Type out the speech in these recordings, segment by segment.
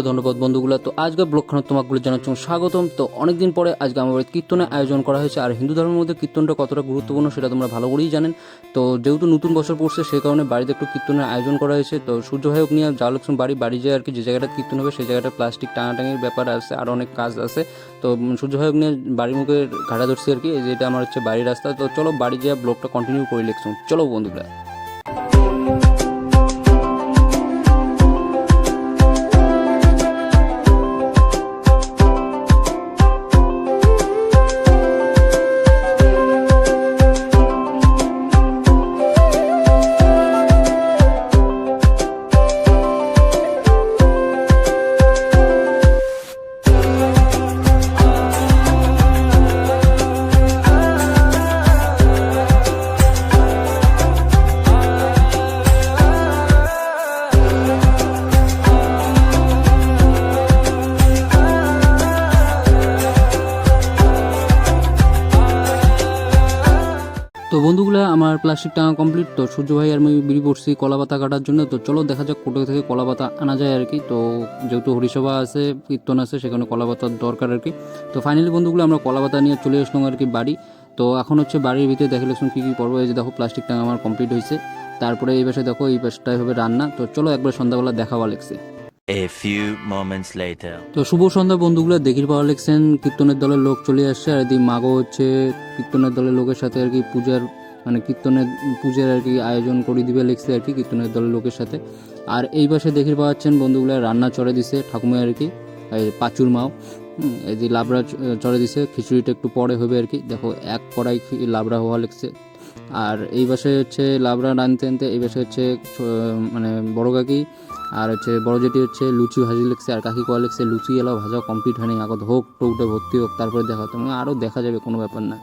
অসংখ্য ধন্যবাদ বন্ধুগুলো। তো আজকে ব্লকখানে তোমাকগুলো জানাচ্ছি স্বাগতম। তো অনেকদিন পরে আজকে আমাদের বাড়িতে কীর্তনের আয়োজন করা হয়েছে। আর হিন্দু ধর্মের মধ্যে কীর্তনটা কতটা গুরুত্বপূর্ণ সেটা তোমরা ভালো করেই জানেন। তো যেহেতু নতুন বছর পড়ছে সেই কারণে বাড়িতে একটু কীর্তনের আয়োজন করা হয়েছে। তো সূর্য ভাইক নিয়ে যা লক্ষ্মণ বাড়ি বাড়ি যায় আর কি, যে জায়গাটা কীর্তন হবে সেই জায়গাটা প্লাস্টিক টানাটানির ব্যাপার আছে, আর অনেক কাজ আছে। তো সূর্য ভাইক নিয়ে বাড়ির মুখে ঘাটা ধরছি আর কি যেটা আমার হচ্ছে বাড়ির রাস্তা। তো চলো বাড়ি যাওয়া ব্লগটা কন্টিনিউ করে লিখছুন চলো বন্ধুরা। আমার প্লাস্টিক টাঙা কমপ্লিট তো সূর্য ভাই আর আমি বিড়ি পড়ছি কলা পাতা কাটার জন্য। তো চলো দেখা যাক কোটা থেকে কলা পাতা আনা যায় আর কি। তো যেহেতু হরিসভা আছে কীর্তন আছে সেখানে কলা পাতার দরকার আর কি। তো ফাইনালি বন্ধুগুলো আমরা কলা পাতা নিয়ে চলে আসলাম আর কি বাড়ি। তো এখন হচ্ছে বাড়ির ভিতরে দেখে লেখুন কী কী পর্ব এই যে দেখো প্লাস্টিক টাঙা আমার কমপ্লিট হয়েছে। তারপরে এই পাশে দেখো এই পাশটাই হবে রান্না। তো চলো একবার সন্ধ্যাবেলা দেখাবা লেগছে A few moments later. তো শুভ সন্ধ্যা বন্ধুগুলো দেখির পাওয়া লেগছেন কীর্তনের দলের লোক চলে আসছে। আর এদিকে মাগো হচ্ছে কীর্তনের দলের লোকের সাথে আর কি পূজার মানে কীর্তনের পুজোর আর কি আয়োজন করে দিবে লেগছে আর কি কীর্তনের দলের লোকের সাথে। আর এই পাশে দেখির পাচ্ছেন বন্ধুগুলো, রান্না চড়ে দিছে ঠাকুমা আর কি, এই পাচুর মাও। এই যে লাবড়া চড়ে দিছে, খিচুড়িটা একটু পরে হবে আর কি। দেখো, এক কড়াই লাবড়া হওয়া লেগছে আর এই পাশে হচ্ছে লাবড়া রানতে আনতে এই পাশে হচ্ছে মানে বড় কাকি, আর হচ্ছে বড় যেটি হচ্ছে লুচি ভাজি লেগছে আর কাকি কোয়া লেগছে লুচি এলাও ভাজা কমপ্লিট হয়নি, আগত হোক, টৌটা ভর্তি হোক, তারপরে দেখা হতো মানে আরও দেখা যাবে, কোনো ব্যাপার না।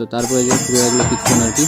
তো তারপরে যে পুরো এগুলো কীর্তন আর কি।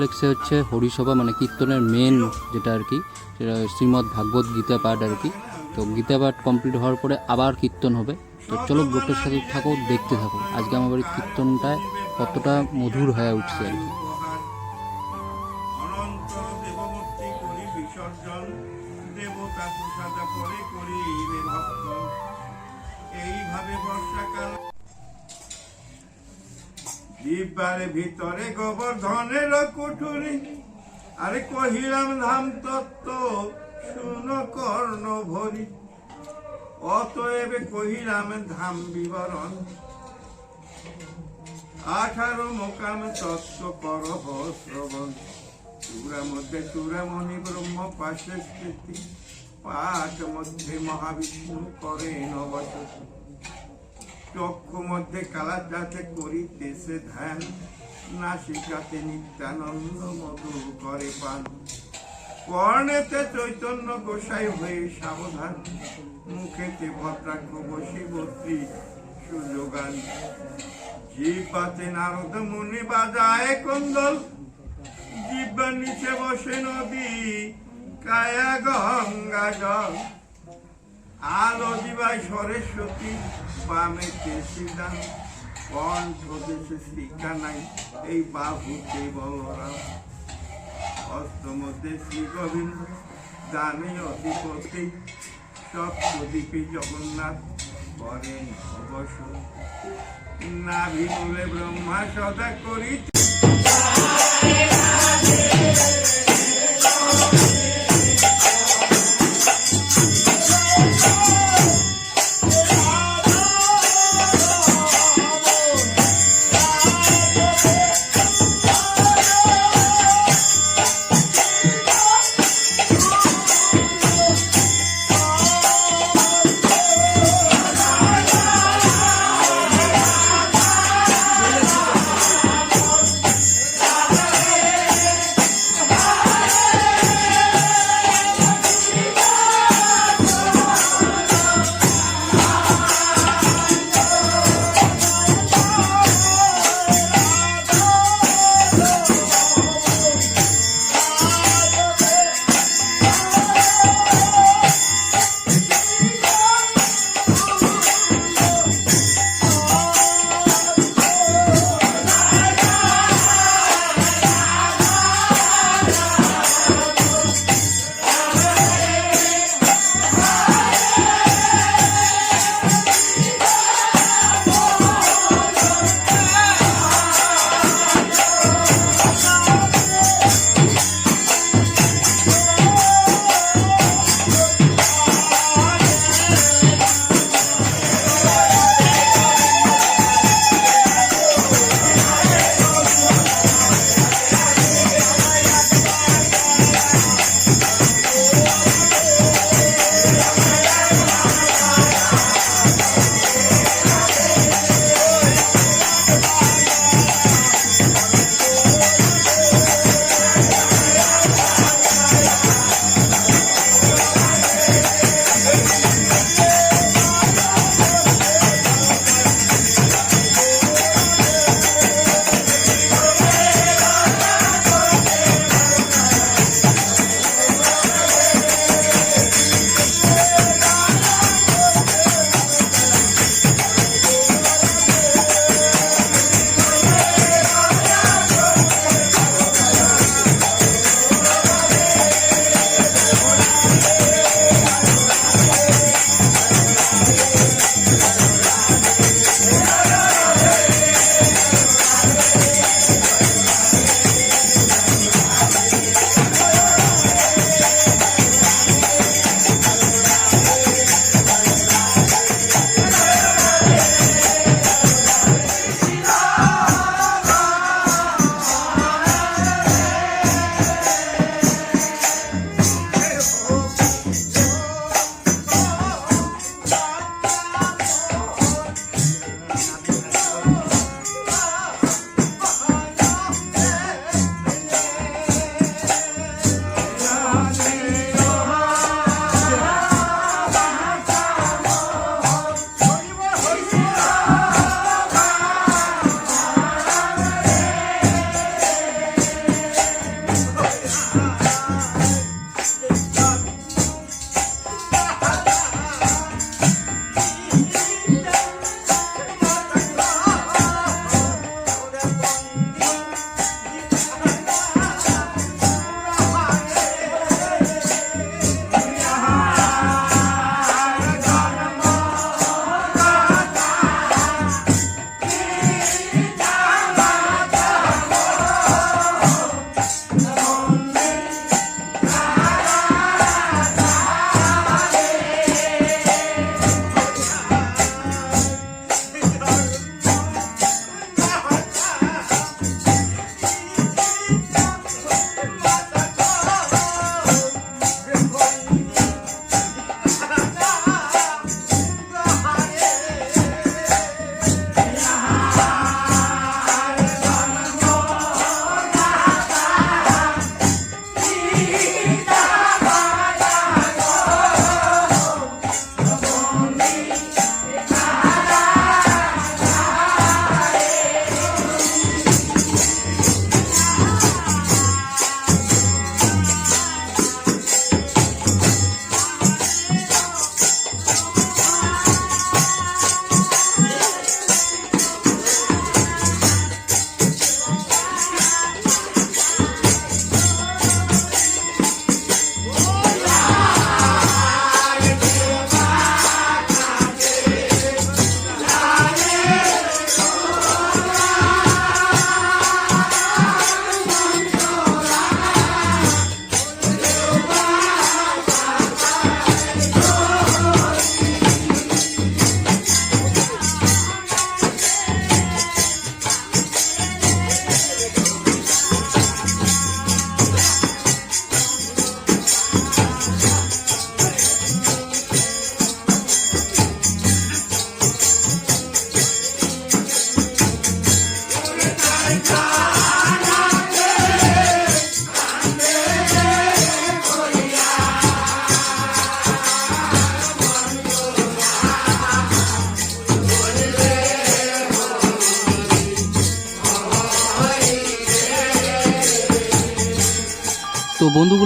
লেগছে হচ্ছে হরিসভা মানে কীর্তনের মেন যেটা আর কি, সেটা শ্রীমদ্ ভাগবত গীতা পাঠ আর কি। তো গীতা পাঠ কমপ্লিট হওয়ার পরে আবার কীর্তন হবে। তো চলো ব্লকের সাথে থাকো, দেখতে থাকো। আজকে আমার বাড়ির কীর্তনটায় কতটা মধুর হয়ে উঠছে আর কি। দিব্যারে ভিতরে গোবর্ধনের কুঠুরি। আরে কহিলাম ধাম তত্ত্ব, শুন কর্ণ ভরি। অতএবে কহিলাম, ধাম বিবরণ। আঠারো মোকাম তত্ত্ব কর শ্রবণ। চূড়া মধ্যে চূড়ামণি ব্রহ্ম পাশে স্থিতি। পাঠ মধ্যে মহাবিষ্ণু করে নবসতি চক্ষু মধ্যে কালা যাতে করিতেছে ধ্যান, নাসিকাতে নিত্যানন্দ মধু করে পান। কর্ণেতে চৈতন্য গোসাই হয়ে সাবধান, মুখেতে ভদ্রাক্ষ বশীবর্তী সুযোগান। জিপাতে নারদ মুনি বাজায় কন্দল জিব্বার নিচে বসে নদী, কায়া গঙ্গা জল। আলো দিবাই সরস্বতী বামে কেশিদান কণ্ঠ দেশে শ্রীকানাই এই বাহুতে বলরাম মধ্যে শ্রী গোবিন্দ দানে অধিপতি সপ্তদ্বীপে জগন্নাথ করেন অবসর। নাভি মূলে ব্রহ্মা সদা করি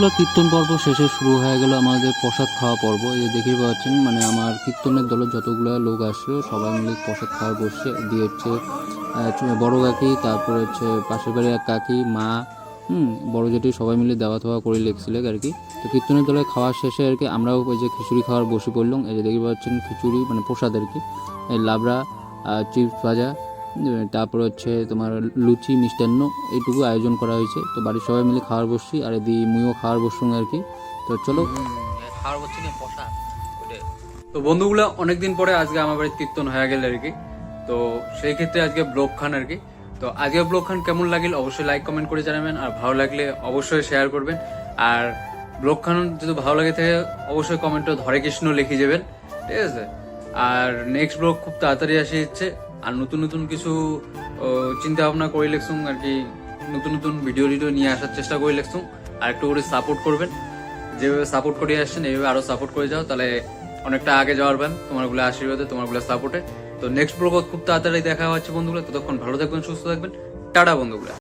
বন্ধুগুলো কীর্তন পর্ব শেষে শুরু হয়ে গেল আমাদের প্রসাদ খাওয়া পর্ব। এই যে দেখতে পাচ্ছেন মানে আমার কীর্তনের দলের যতগুলো লোক আসলো সবাই মিলে প্রসাদ খাওয়া বসছে। দিয়ে হচ্ছে বড় কাকি, তারপরে হচ্ছে পাশের বাড়ির এক কাকি, মা, হুম, বড় জেঠি সবাই মিলে দেওয়া থাওয়া করে লেগছিল আর কি। তো কীর্তনের দলে খাওয়া শেষে আর কি আমরাও ওই যে খিচুড়ি খাওয়ার বসে পড়লাম। এই যে দেখতে পাচ্ছেন খিচুড়ি মানে প্রসাদ আর কি। লাবড়া চিপস ভাজা তারপর হচ্ছে তোমার লুচি মিষ্টান্ন এইটুকু আয়োজন করা হয়েছে। তো বাড়ির সবাই মিলে খাওয়ার বসছি আর এদি মুইও খাওয়ার বসুন আর কি। তো চলো। খাওয়ার পশা তো বন্ধুগুলো অনেকদিন পরে আজকে আমার বাড়িতে কীর্তন হয়ে গেল আর কি। তো সেই ক্ষেত্রে আজকে ব্লগ খান আর কি। তো আজকে ব্লগ খান কেমন লাগিল অবশ্যই লাইক কমেন্ট করে জানাবেন আর ভালো লাগলে অবশ্যই শেয়ার করবেন। আর ব্লগ খান যদি ভালো লাগে থাকে অবশ্যই কমেন্টে ধরে কৃষ্ণ লিখে যাবেন। ঠিক আছে? আর নেক্সট ব্লগ খুব তাড়াতাড়ি আসে যাচ্ছে আর নতুন নতুন কিছু চিন্তা ভাবনা করে লেখছুম আর কি। নতুন নতুন ভিডিও টিডিও নিয়ে আসার চেষ্টা করে লেখছুম আর একটু করে সাপোর্ট করবেন। যেভাবে সাপোর্ট করে আসছেন, এইভাবে আরও সাপোর্ট করে যাও। তাহলে অনেকটা আগে যাওয়ার পান তোমারগুলো আশীর্বাদে, তোমারগুলো সাপোর্টে তো নেক্সট ব্লগ খুব তাড়াতাড়ি দেখা হচ্ছে বন্ধুগুলো ততক্ষণ ভালো থাকবেন, সুস্থ থাকবেন। টাটা বন্ধুগুলো।